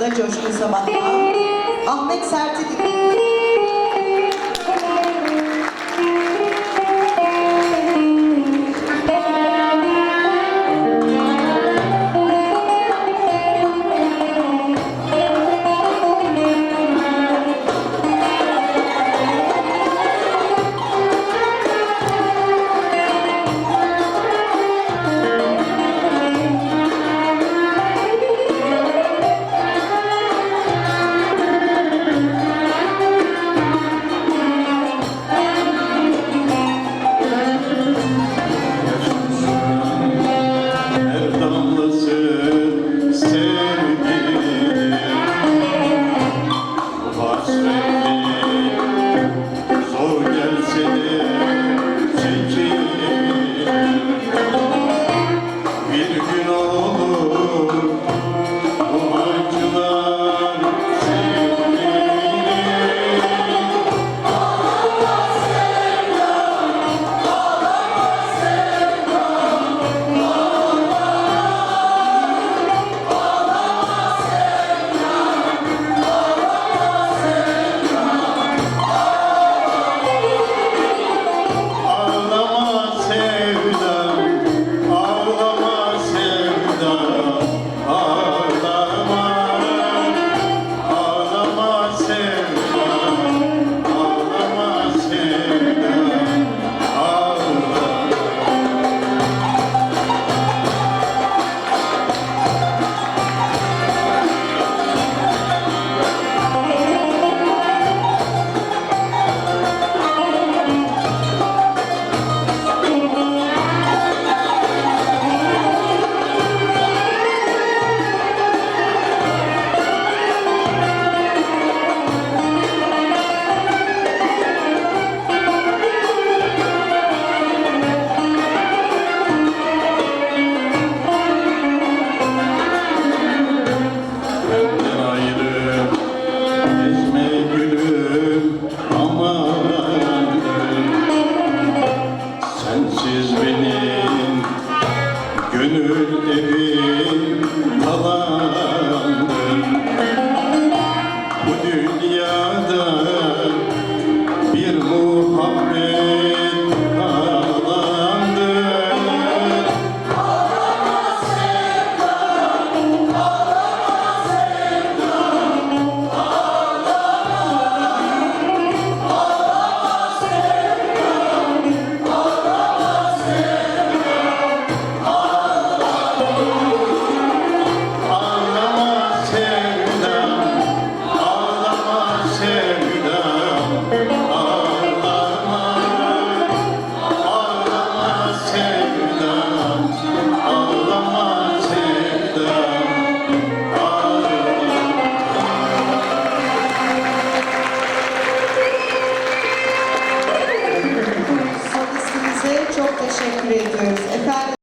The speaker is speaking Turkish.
da Coşkun Sabah. Ahmet Sert'i is me. teşekkür ediyoruz. Efendim